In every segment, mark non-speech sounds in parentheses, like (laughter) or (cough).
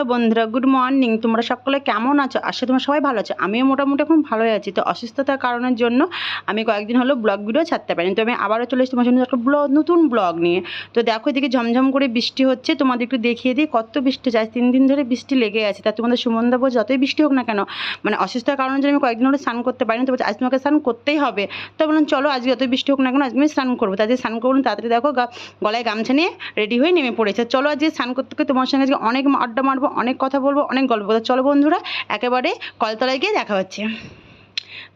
Hello বন্ধুরা, good morning. তোমরা সকলে কেমন আছো? আশা তোমরা সবাই ভালো আছো। আমিও মোটামুটি এখন ভালোই আছি। তো অসুস্থতার কারণের জন্য আমি কয়েকদিন হলো ব্লগ ভিডিও ছাড়তে পারিনি। তো আমি আবারও চলে এসেছি তোমার জন্য একটা ব্লগ নতুন ব্লগ নিয়ে। তো দেখো এদিকে ঝমঝম করে বৃষ্টি হচ্ছে। তোমাদের একটু দেখিয়ে দিই কত বৃষ্টি যায়। তিন দিন ধরে বৃষ্টি লেগে আছে। তা তোমাদের সুমন দেবো যতই বৃষ্টি হোক না কেন মানে অসুস্থতার কারণের জন্য আমি কয়েকদিন হলো স্নান করতে পারিনি। তো আজ তোমাকে স্নান করতেই হবে। তো বললাম, চলো, আজকে যতই বৃষ্টি হোক না কেন, আজকে আমি স্নান করব। তাদের স্নান করব তাড়াতাড়ি দেখো গলায় গামছা নিয়ে রেডি হয়ে নেমে পড়েছে। চলো আজকে স্নান করতে তোমার সঙ্গে আজকে অনেক আড্ডা মারবো অনেক কথা বলব অনেক গল্প করব। চলো বন্ধুরা একেবারে কলতলায় গিয়ে দেখা হচ্ছে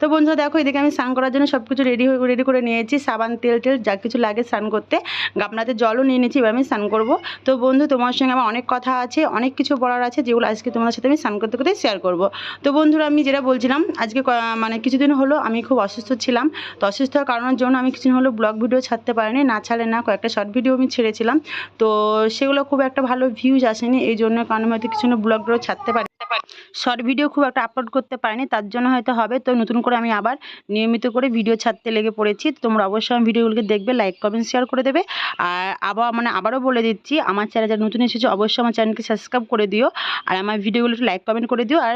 তো বন্ধুরা দেখো, এদিকে আমি স্নান করার জন্য সব কিছু রেডি হয়ে রেডি করে নিয়েছি। সাবান, তেল, টেল, যা কিছু লাগে স্নান করতে। গামলাতে জলও নিয়ে নিয়েছি, এবার আমি স্নান করব। তো বন্ধু, তোমার সঙ্গে আমার অনেক কথা আছে, অনেক কিছু বলার আছে, যেগুলো আজকে তোমাদের সাথে আমি স্নান করতে করতে শেয়ার করব। তো বন্ধুরা, আমি যেটা বলছিলাম, আজকে মানে কিছুদিন হলো আমি খুব অসুস্থ ছিলাম। তো অসুস্থতার কারণের জন্য আমি কিছুদিন হলো ব্লগ ভিডিও ছাড়তে পারিনি, না ছাড়ে না কয়েকটা শর্ট ভিডিও আমি ছেড়েছিলাম। তো সেগুলো খুব একটা ভালো ভিউজ আসেনি, এই জন্য কারণ আমি হয়তো কিছু ব্লগ ভিডিও ছাড়তে পারি শর্ট ভিডিও খুব একটা আপলোড করতে পারিনি, তার জন্য হয়তো হবে। তো নতুন করে আমি আবার নিয়মিত করে ভিডিও ছাড়তে লেগে পড়েছি। তোমরা অবশ্যই আমার ভিডিওগুলোকে দেখবে লাইক কমেন্ট শেয়ার করে দেবে। আর আবার মানে আবারও বলে দিচ্ছি, আমার চ্যানেল যারা নতুন এসেছে, অবশ্যই আমার চ্যানেলকে সাবস্ক্রাইব করে দিও। আর আমার ভিডিওগুলো একটু লাইক কমেন্ট করে দিও। আর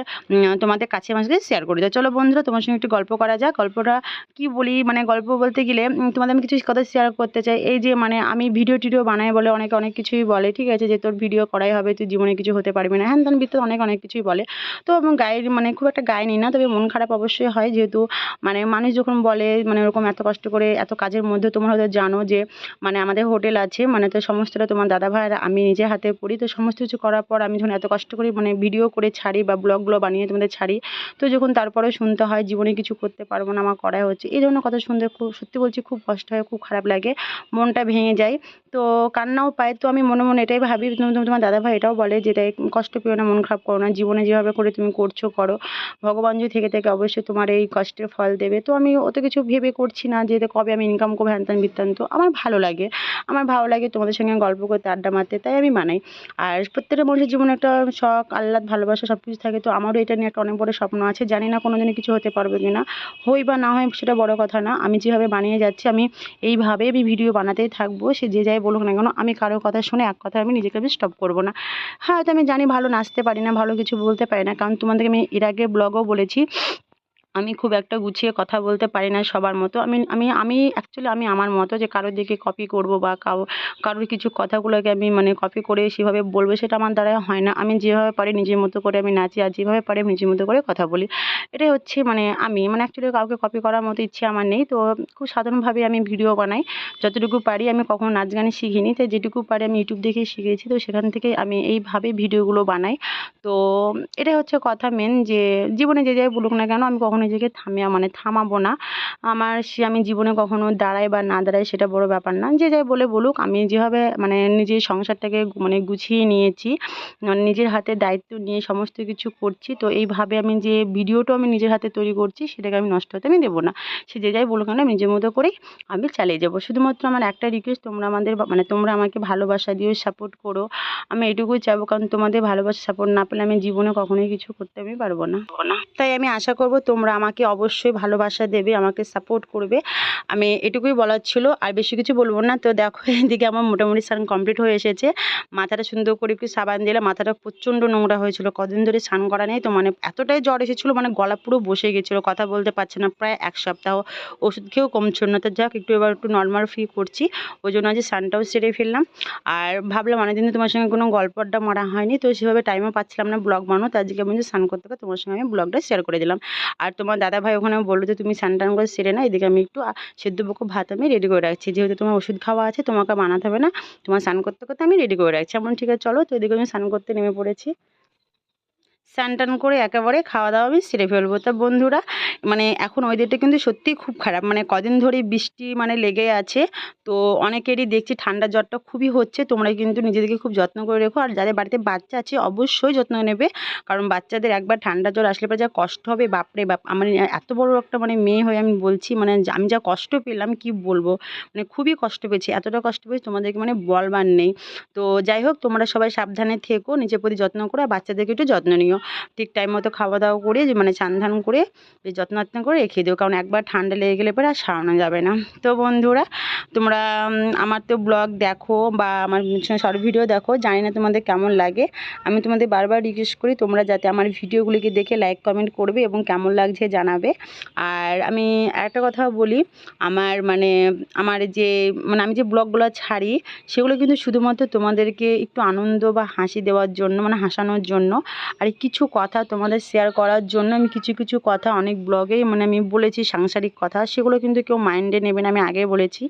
তোমাদের কাছে সাথে শেয়ার করে দিও। চলো বন্ধুরা, তোমার সঙ্গে একটু গল্প করা যাক। গল্পটা কি বলি? মানে গল্প বলতে গেলে তোমাদের আমি কিছু কথা শেয়ার করতে চাই। এই যে মানে আমি ভিডিও টিডিও বানাই বলে অনেকে অনেক কিছুই বলে, ঠিক আছে? যে তোর ভিডিও করাই হবে, তুই জীবনে কিছু হতে পারবি না। ত্যান ভিতরে অনেক অনেক কিছুই বলে। তো এবং গায়ের মানে খুব একটা গায়ে নিই না, তবে মন খারাপ অবশ্যই হয় যেহেতু মানে মানুষ যখন বলে মানে ওরকম এত কষ্ট করে এত কাজের মধ্যে তোমরা হয়তো জানো যে মানে আমাদের হোটেল আছে মানে তো সমস্তটা তোমার দাদা ভাইয়ের আমি নিজে হাতে পড়ি তো সমস্ত কিছু করার পর আমি যখন এত কষ্ট করে মানে ভিডিও করে ছাড়ি বা ব্লগগুলো বানিয়ে তোমাদের ছাড়ি, তো যখন তারপরে শুনতে হয় জীবনে কিছু করতে পারব না, আমার করাই হচ্ছে। এই ধরনের কথা শুনতে খুব, সত্যি বলছি খুব কষ্ট হয়, খুব খারাপ লাগে, মনটা ভেঙে যায়। তো কান্নাও পায়, তো আমি মনে মনে এটাই ভাবি তুমি তুমি- তোমার দাদা ভাই এটাও বলে যে এটাই কষ্ট পেও না, মন খারাপ করো না জীবনে যেভাবে করে তুমি করছ, করো। ভগবান যদি থেকে থেকে অবশ্যই তোমার এই কষ্টের ফল দেবে। তো আমি অত কিছু ভেবে করছি না যে কবে আমি ইনকাম করব, হ্যান ত্যান বৃত্তান্ত আমার ভালো লাগে। আমার ভালো লাগে তোমাদের সঙ্গে গল্প করতে, আড্ডা মারতে, তাই আমি বানাই আর প্রত্যেকটা মানুষের জীবনে একটা শখ, আহ্লাদ, ভালোবাসা সব কিছু থাকে। তো আমারও এটা নিয়ে একটা অনেক বড় স্বপ্ন আছে। জানি না কোনো দিনই কিছু হতে পারবে কি না হই বা না হয় সেটা বড় কথা না। আমি যেভাবে বানিয়ে যাচ্ছি, আমি এইভাবে আমি ভিডিও বানাতেই থাকব। সে যে যাই বলুক না কেন, আমি কারোর কথা শুনে এক কথা আমি নিজেকে আমি স্টপ করব না। হ্যাঁ হয়তো আমি জানি ভালো নাচতে পারি না, ভালো কিছু বলতে পারি না। কারণ তোমাদেরকে আমি এর আগে ব্লগও বলেছি, আমি খুব একটা গুছিয়ে কথা বলতে পারি না সবার মতো। আমি আমি আমি অ্যাকচুয়ালি আমি আমার মতো যে কারোর দিকে কপি করব বা কারও কারোর কিছু কথাগুলোকে আমি মানে কপি করে সেভাবে বলব, সেটা আমার দ্বারা হয় না। আমি যেভাবে পারি নিজের মতো করে আমি নাচি, আর যেভাবে পারি নিজের মতো করে কথা বলি। এটাই হচ্ছে মানে আমি। মানে অ্যাকচুয়ালি কাউকে কপি করার মতো ইচ্ছে আমার নেই। তো খুব সাধারণভাবে আমি ভিডিও বানাই। যতটুকু পারি আমি কখনো নাচ গান শিখিনি। তাই যেটুকু পারি আমি ইউটিউব দেখেই শিখেছি। তো সেখান থেকে আমি এইভাবে ভিডিওগুলো বানাই। তো এটাই হচ্ছে কথা মেন যে জীবনে যে যাই বলুক না কেন আমি কখনো নিজেকে থামিয়া মানে থামাবো না। আমার সে আমি জীবনে কখনো দাঁড়াই বা না দাঁড়াই সেটা বড় ব্যাপার না। যে যাই বলে বলুক, আমি যেভাবে মানে নিজের সংসারটাকে মানে গুছিয়ে নিয়েছি মানে নিজের হাতে দায়িত্ব নিয়ে সমস্ত কিছু করছি, তো এইভাবে আমি যে ভিডিওটাও আমি নিজের হাতে তৈরি করছি, সেটাকে আমি নষ্ট হতে আমি দেবো না। সে যে যাই বলুক না কেন, আমি নিজের মতো করেই আমি চালিয়ে যাব। শুধুমাত্র আমার একটা রিকোয়েস্ট তোমরা আমাদের মানে তোমরা আমাকে ভালোবাসা দিও সাপোর্ট করো। আমি এটুকুই চাইব কারণ তোমাদের ভালোবাসা সাপোর্ট না পেলে আমি জীবনে কখনোই কিছু করতে আমি পারব না। তাই আমি আশা করব তোমরা আমাকে অবশ্যই ভালোবাসা দেবে, আমাকে সাপোর্ট করবে। আমি এটুকুই বলার ছিল, আর বেশি কিছু বলব না। তো দেখো, এদিকে আমার মোটামুটি স্নান কমপ্লিট হয়ে এসেছে। মাথাটা সুন্দর করে একটু সাবান দিলে মাথাটা প্রচণ্ড নোংরা হয়েছিল। কদিন ধরে স্নান করা নেই, তো মানে এতটাই জ্বর এসেছিল মানে গলা পুরো বসে গেছিল, কথা বলতে পারছে না, প্রায় এক সপ্তাহ ওষুধ খেয়েও কমছিল না। তো যাক, একটু এবার একটু নর্মাল ফিল করছি, ওই জন্য আজ স্নানটাও সেরে ফেললাম। আর ভাবলাম অনেকদিন তোমার সঙ্গে কোনো গল্প আড্ডা মারা হয়নি, তো সেভাবে টাইমও পাচ্ছিলাম না ব্লগ বানানো তো আজকে আমি যে স্নান করতে তোমার সঙ্গে আমি ব্লগটা শেয়ার করে দিলাম। আর তোমার দাদা ভাই ওখানে বলল যে, তুমি স্নান টান করে সেরে না এদিকে আমি একটু সেদ্ধ বকো ভাত আমি রেডি করে রাখছি। যেহেতু তোমার ওষুধ খাওয়া আছে, তোমাকে বানাতে হবে না, তোমার স্নান করতে করতে আমি রেডি করে রাখছি। এমন ঠিক আছে, চলো। তো এদিকে আমি স্নান করতে নেমে পড়েছি। স্নান টান করে একেবারে খাওয়া দাওয়া আমি সেরে ফেলব। তা বন্ধুরা মানে এখন ওয়েদারটা কিন্তু সত্যিই খুব খারাপ। মানে কদিন ধরেই বৃষ্টি মানে লেগে আছে, তো অনেকেরই দেখছি ঠান্ডা জ্বরটা খুবই হচ্ছে। তোমরা কিন্তু নিজেদেরকে খুব যত্ন করে রেখো। আর যাদের বাড়িতে বাচ্চা আছে, অবশ্যই যত্ন নেবে। কারণ বাচ্চাদের একবার ঠান্ডা জ্বর আসলে পরে যা কষ্ট হবে, বাপরে বাপ! আমার এত বড় একটা মানে মেয়ে হয়ে আমি বলছি মানে আমি যা কষ্ট পেলাম কি বলব? মানে খুবই কষ্ট পেয়েছি। এতটা কষ্ট পেয়েছি তোমাদেরকে মানে বলবার নেই। তো যাই হোক, তোমরা সবাই সাবধানে থেকো, নিজের প্রতি যত্ন করো, আর বাচ্চাদেরকে একটু যত্ন নিও। ঠিক টাইম মতো খাওয়া দাওয়া করে মানে চান ধান করে যত্ন যত্ন করে রেখে দিও কারণ একবার ঠান্ডা লেগে গেলে পরে আর সারানো যাবে না। তো বন্ধুরা, তোমরা আমার তো ব্লগ দেখো বা আমার শর্ট ভিডিও দেখো, জানি না তোমাদের কেমন লাগে। আমি তোমাদের বারবার রিকোয়েস্ট করি তোমরা যাতে আমার ভিডিওগুলিকে দেখে লাইক কমেন্ট করবে এবং কেমন লাগছে জানাবে। আর আমি একটা কথা বলি, আমার মানে আমার যে মানে আমি যে ব্লগগুলো ছাড়ি, সেগুলো কিন্তু শুধুমাত্র তোমাদেরকে একটু আনন্দ বা হাসি দেওয়ার জন্য মানে হাসানোর জন্য, আর কিছু কথা তোমাদের শেয়ার করার জন্য, আমি কিছু কিছু কথা অনেক ব্লগেই মানে আমি বলেছি, সাংসারিক কথা, সেগুলো কিন্তু কেউ মাইন্ডে নেবে না, আমি আগে বলেছি।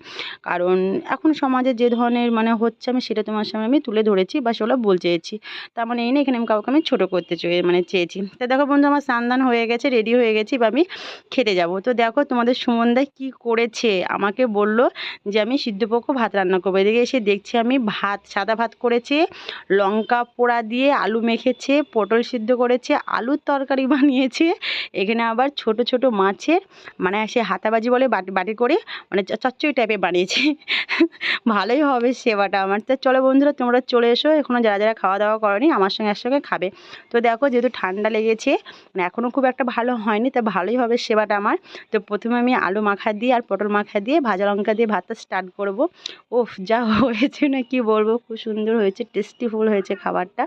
কারণ এখন সমাজে যে ধরনের মানে হচ্ছে আমি, সেটা তোমার সামনে আমি তুলে ধরেছি বা সেগুলো বলতে চেয়েছি। তার মানে এই না এখানে আমি কাউকে আমি ছোটো করতে মানে চেয়েছি। তো দেখো বন্ধু, আমার স্নান হয়ে গেছে রেডি হয়ে গেছি বা আমি খেতে যাব। তো দেখো তোমাদের সুমনদা কি করেছে? আমাকে বলল যে, আমি সিদ্ধপক্ষ ভাত রান্না করব। এদিকে এসে দেখছি আমি ভাত, সাদা ভাত করেছে, লঙ্কা পোড়া দিয়ে আলু মেখেছে, পটল সিদ্ধ করেছে, আলুর তরকারি (laughs) বানিয়েছে। এখানে আবার ছোট ছোট মাছের মানে সে হাতাবাজি বলে বাটি বাটি করে মানে চচ্চড়ি টাইপের বানিয়েছে। ভালোই হবে সেবাটা আমার। তো চলো বন্ধুরা, তোমরা চলে এসো এখনও যারা যারা খাওয়া দাওয়া করনি, আমার সঙ্গে একসঙ্গে খাবে। তো দেখো যেহেতু ঠান্ডা লেগেছে মানে এখনও খুব একটা ভালো হয়নি, তা ভালোই হবে সেবাটা আমার। তো প্রথমে আমি আলু মাখা দিয়ে আর পটল মাখা দিয়ে, ভাজা লঙ্কা দিয়ে ভাতটা স্টার্ট করব। ওফ যা হয়েছে না কি বলব, খুব সুন্দর হয়েছে টেস্টিফুল হয়েছে খাবারটা।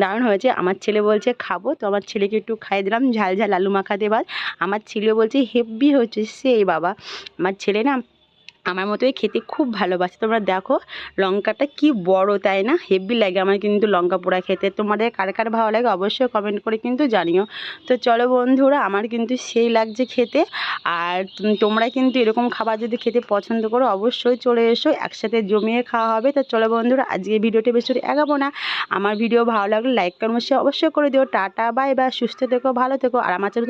দারুণ হয়েছে, আমার ছেলে বলছে খাব, তো আমার ছেলেকে একটু খাইয়ে দিলাম, ঝাল ঝাল আলু মাখা দিয়ে ভাত। আমার ছেলে বলছে হেব্বি হচ্ছে, সেই বাবা। আমার ছেলে না আমার মতোই খেতে খুব ভালোবাসে। তোমরা দেখো, লঙ্কাটা কি বড়, তাই না? হেভি লাগে আমার কিন্তু লঙ্কা পোড়া খেতে। তোমাদের কার কার ভালো লাগে অবশ্যই কমেন্ট করে কিন্তু জানিও। তো চলো বন্ধুরা, আমার কিন্তু সেই লাগছে খেতে। আর তোমরা কিন্তু এরকম খাবার যদি খেতে পছন্দ করো, অবশ্যই চলে এসো, একসাথে জমিয়ে খাওয়া হবে। তো চলো বন্ধুরা আজকে ভিডিওটি বেশি এগাবো না। আমার ভিডিও ভালো লাগলে লাইক কমেন্ট অবশ্যই করে দিও। টাটা বাই বাই সুস্থ থেকো, ভালো থেকো, আর আমার চ্যানেল